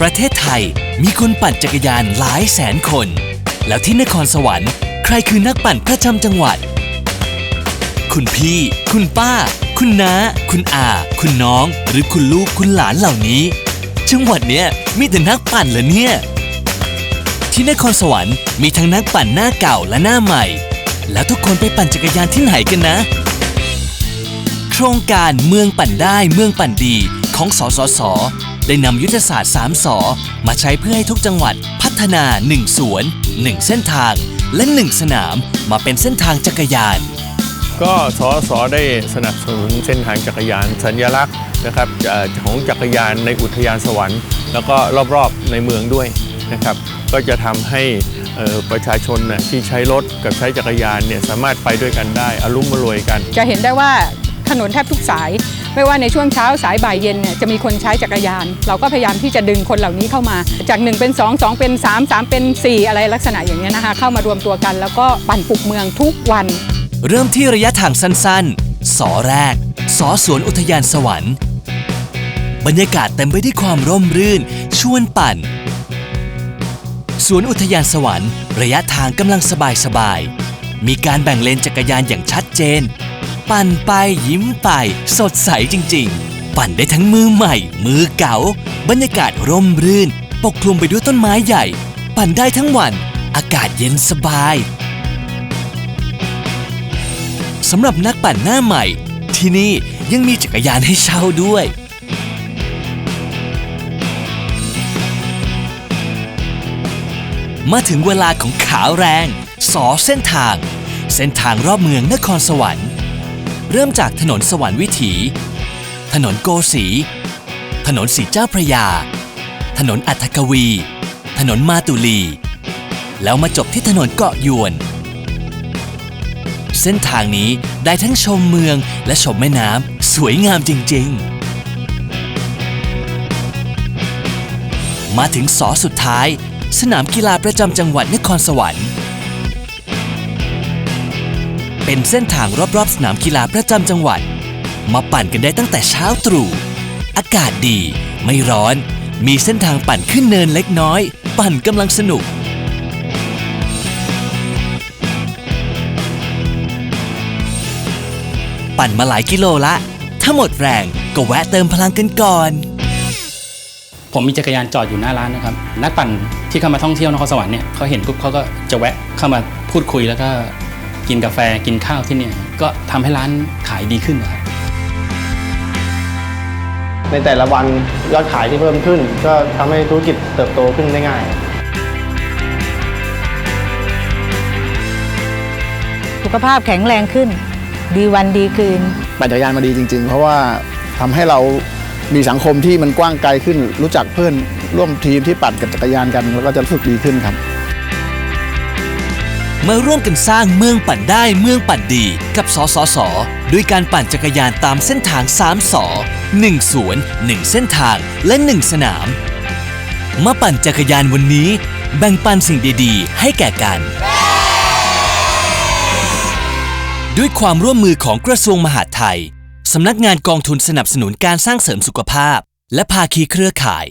ประเทศไทยมีคนปั่นจักรยานหลายแสนคน แล้วที่นครสวรรค์ใครคือนักปั่นประจำจังหวัด คุณพี่ คุณป้า คุณน้า คุณอา คุณน้อง หรือคุณลูกคุณหลานเหล่านี้ จังหวัดเนี้ยมีแต่นักปั่นเหรอเนี่ย ที่นครสวรรค์มีทั้งนักปั่นหน้าเก่าและหน้าใหม่ แล้วทุกคนไปปั่นจักรยานที่ไหนกันนะ โครงการเมืองปั่นได้เมืองปั่นดีของสสส ได้นำยุทธศาสตร์ 3สอมาใช้เพื่อให้ทุกจังหวัดพัฒนา 1 สวน 1 เส้นทาง และ 1 สนามมาเป็นเส้นทางจักรยาน ก็สสได้สนับสนุนเส้นทางจักรยานสัญลักษณ์นะครับเอ่อของจักรยานในอุทยานสวรรค์ แล้วก็รอบๆในเมืองด้วยนะครับ ก็จะทำให้เอ่อประชาชนน่ะที่ใช้รถกับใช้จักรยานเนี่ยสามารถไปด้วยกันได้อารุ่มมารวยกัน จะเห็นได้ว่า ถนนแทบทุกสาย ไม่ว่าในช่วงเช้าสายบ่ายเย็นเนี่ยจะมีคนใช้จักรยาน เราก็พยายามที่จะดึงคนเหล่านี้เข้ามา จาก 1 เป็น 2 2 เป็น 3 3 เป็น 4 อะไรลักษณะอย่างนี้ยนะคะ เข้ามารวมตัวกัน แล้วก็ปั่นปลุกเมืองทุกวัน เริ่มที่ระยะทางสั้นๆ สอแรก สอสวนอุทยานสวรรค์ บรรยากาศเต็มไปด้วยความร่มรื่น ชวนปั่น สวนอุทยานสวรรค์ ระยะทางกำลังสบายๆมีการแบ่งเลนจักรยานอย่างชัดเจน ปั่นไปยิ้มไป สดใสจริง ๆ ปั่นได้ทั้งมือใหม่ มือเก่า บรรยากาศร่มรื่น ปกคลุมไปด้วยต้นไม้ใหญ่ ปั่นได้ทั้งวัน อากาศเย็นสบายสำหรับนักปั่นหน้าใหม่ ที่นี่ยังมีจักรยานให้เช่าด้วย มาถึงเวลาของขาวแรง สอเส้นทาง เส้นทางรอบเมืองนครสวรรค์ เริ่มจากถนนสวรรค์วิถี ถนนโกสี ถนนสีเจ้าพระยา ถนนอัฐกวี ถนนมาตุลี แล้วมาจบที่ถนนเกาะยวน เส้นทางนี้ได้ทั้งชมเมืองและชมแม่น้ำสวยงามจริง ๆมาถึงสอสุดท้าย สนามกีฬาประจำจังหวัดนครสวรรค์ เป็นเส้นทางรอบๆ สนามกีฬาประจำจังหวัด มาปั่นกันได้ตั้งแต่เช้าตรู่ อากาศดี ไม่ร้อน มีเส้นทางปั่นขึ้นเนินเล็กน้อย ปั่นกำลังสนุก ปั่นมาหลายกิโลละ ถ้าหมดแรงก็แวะเติมพลังกันก่อน ผมมีจักรยานจอดอยู่หน้าร้านนะครับ นักปั่นที่เข้ามาท่องเที่ยวนครสวรรค์เนี่ยเขาเห็นปุ๊บเขาก็จะแวะเข้ามาพูดคุยแล้วก็ กินกาแฟกินข้าวที่เนี่ยก็ทำให้ร้านขายดีขึ้นนะครับในแต่ละวันยอดขายที่เพิ่มขึ้น ก็ทำให้ธุรกิจเติบโตขึ้นได้ง่าย สุขภาพแข็งแรงขึ้น ดีวันดีคืนปั่นจักรยานมาดีจริง ๆ เพราะว่าทำให้เรามีสังคมที่มันกว้างไกลขึ้น รู้จักเพื่อนร่วมทีมที่ปั่นกับจักรยานกันแล้วก็จะรู้สึกดีขึ้นครับ มาร่วมกันสร้างเมืองปั่นได้เมืองปั่นดี กับสสส ด้วยการปั่นจักรยานตามเส้นทาง3สอ1สวน1 เส้นทางและ 1 สนาม มาปั่นจักรยานวันนี้ แบ่งปันสิ่งดีๆ ให้แก่กัน ด้วยความร่วมมือของกระทรวงมหาดไทยสำนักงานกองทุนสนับสนุนการสร้างเสริมสุขภาพ และภาคีเครือข่าย